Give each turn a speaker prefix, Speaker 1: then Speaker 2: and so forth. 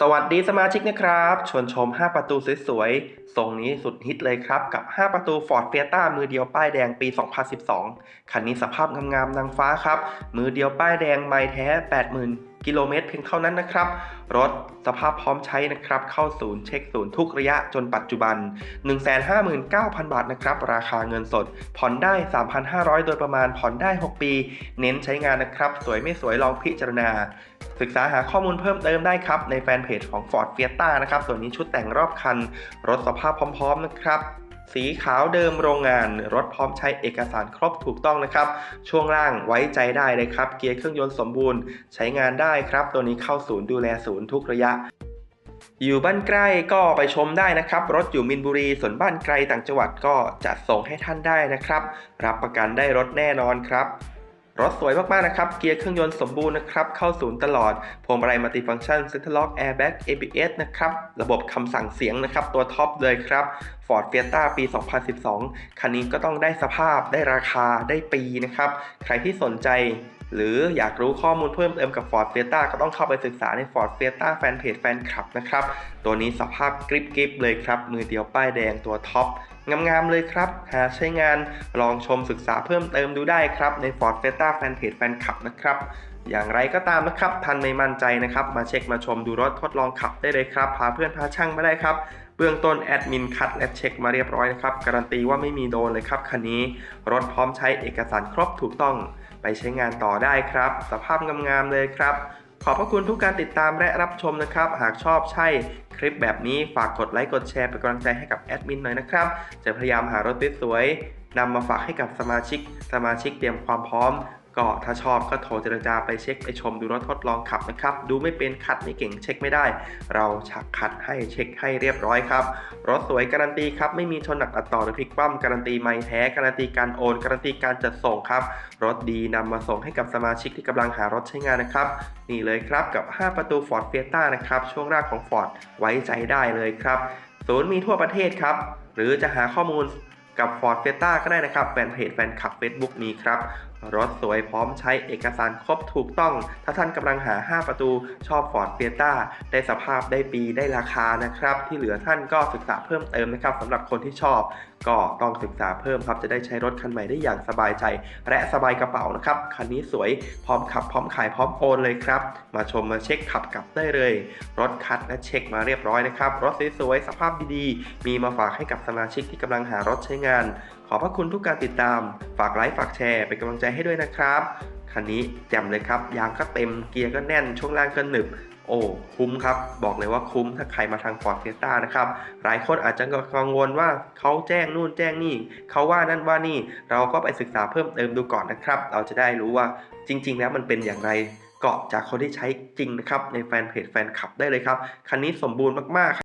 Speaker 1: สวัสดีสมาชิกนะครับ ชวนชม 5 ประตูสวยๆ ทรงนี้สุดฮิตเลยครับ กับ 5 ประตู Ford Fiesta มือเดียวป้ายแดงปี 2012 คันนี้สภาพงามๆนางฟ้าครับ มือเดียวป้ายแดงไม่แท้ 80,000 กิโลเมตรเพียงเท่านั้นนะครับ รถสภาพพร้อมใช้นะครับ เข้าศูนย์เช็คศูนย์ทุกระยะจนปัจจุบัน 159,000 บาทนะครับ ราคาเงินสด ผ่อนได้ 3,500 โดยประมาณผ่อนได้ 6 ปี เน้นใช้งานนะครับ สวยไม่สวยลองพิจารณา ศึกษาหาข้อมูลเพิ่มเติมได้ครับ ในแฟนเพจของ Ford Fiesta นะครับ ส่วนนี้ชุดแต่งรอบคัน รถสภาพพร้อม ๆ นะครับ สีขาวเดิมโรงงาน รถพร้อมใช้เอกสารครบถูกต้องนะครับ ช่วงล่างไว้ใจได้เลยครับ เกียร์เครื่องยนต์สมบูรณ์ ใช้งานได้ครับ ตัวนี้เข้าศูนย์ดูแลศูนย์ทุกระยะอยู่บ้านใกล้ก็ไปชมได้นะครับ รถอยู่มินบุรี ส่วนบ้านไกลต่างจังหวัดก็จะส่งให้ท่านได้นะครับ รับประกันได้รถแน่นอนครับ รถสวยมากๆนะครับ เกียร์เครื่องยนต์สมบูรณ์นะครับ เข้าศูนย์ตลอด พวงมาลัยมัลติฟังก์ชัน Center Lock Airbag ABS นะครับ ระบบคำสั่งเสียงนะครับ ตัวท็อปเลยครับ Ford Fiesta ปี 2012 คันนี้ก็ต้องได้สภาพ ได้ราคา ได้ปีนะครับ ใครที่สนใจหรืออยากรู้ข้อมูลเพิ่มเติมกับ Ford Fiesta ก็ต้องเข้าไปศึกษาใน Ford Fiesta Fanpage Fan Club นะครับ ตัวนี้สภาพกริบกริบเลยครับ มือเดียวป้ายแดงตัวท็อปงามๆเลยครับ หาใช้งานลองชมศึกษาเพิ่มเติมดูได้ครับ ใน Ford Fiesta Fanpage Fan Club นะครับอย่างไรก็ตามนะครับทันไม่มั่นใจนะครับ มาเช็คมาชมดูรถทดลองขับได้เลยครับ พาเพื่อนพาช่างมาได้ครับ เบื้องต้นแอดมินคัดและเช็คมาเรียบร้อยนะครับ การันตีว่าไม่มีโดนเลยครับคันนี้ รถพร้อมใช้เอกสารครบถูกต้อง ไปใช้งานต่อได้ครับ สภาพงามๆเลยครับ ขอบพระคุณทุกการติดตามและรับชมนะครับ หากชอบใช่คลิปแบบนี้ฝากกดไลค์กดแชร์เป็นกำลังใจให้กับแอดมินหน่อยนะครับ จะพยายามหารถสวยๆนำมาฝากให้กับสมาชิก สมาชิกเตรียมความพร้อม ก็ถ้าชอบก็โทรเจรจาไปเช็คไปชมดูรถทดลองขับนะครับ ดูไม่เป็นคัดไม่เก่งเช็คไม่ได้ เราชักคัดให้เช็คให้เรียบร้อยครับรถสวยการันตีครับไม่มีชนหนักอัดต่อหรือพลิกคว่ำการันตีไม่แท้การันตีการโอนการันตีการจัดส่งครับ รถดีนำมาส่งให้กับสมาชิกที่กำลังหารถใช้งานนะครับนี่เลยครับกับ 5 ประตู Ford Fiesta นะครับช่วงแรกของ Ford ไว้ใจได้เลยครับศูนย์มีทั่วประเทศครับ หรือจะหาข้อมูลกับ Ford Fiesta ก็ได้นะครับแฟนเพจแฟนคลับ Facebook มีครับ รถสวยพร้อมใช้เอกสารครบถูกต้อง ถ้าท่านกำลังหา 5 ประตูชอบ Ford Fiesta ได้สภาพได้ปีได้ราคานะครับ ที่เหลือท่านก็ศึกษาเพิ่มเติมนะครับสำหรับคนที่ชอบ ก็ต้องศึกษาเพิ่มครับจะได้ใช้รถคันใหม่ได้อย่างสบายใจ และสบายกระเป๋านะครับคันนี้สวยพร้อมขับพร้อมขายพร้อมโอนเลยครับ มาชมมาเช็คขับกลับได้เลย รถคัดและเช็คมาเรียบร้อยนะครับรถสวยๆสภาพดีๆมีมาฝากให้กับสมาชิกที่กำลังหารถใช้งานขอบพระคุณทุกการติดตาม ฝากไลค์ฝากแชร์เป็นกำลังใจให้ด้วยนะครับ คันนี้แจ่มเลยครับ ยางก็เต็มเกียร์ก็แน่น ช่วงล่างก็หนึบ โอ้คุ้มครับ บอกเลยว่าคุ้มถ้าใครมาทาง Ford Fiesta นะครับ หลายคนอาจจะกังวลว่าเขาแจ้งนู่นแจ้งนี่เขาว่านั่นว่านี่ เราก็ไปศึกษาเพิ่มเติมดูก่อนนะครับ เราจะได้รู้ว่าจริง ๆ แล้วมันเป็นอย่างไรเกาะจากคนที่ใช้จริงนะครับในแฟนเพจแฟนคลับได้เลยครับ คันนี้สมบูรณ์มากๆ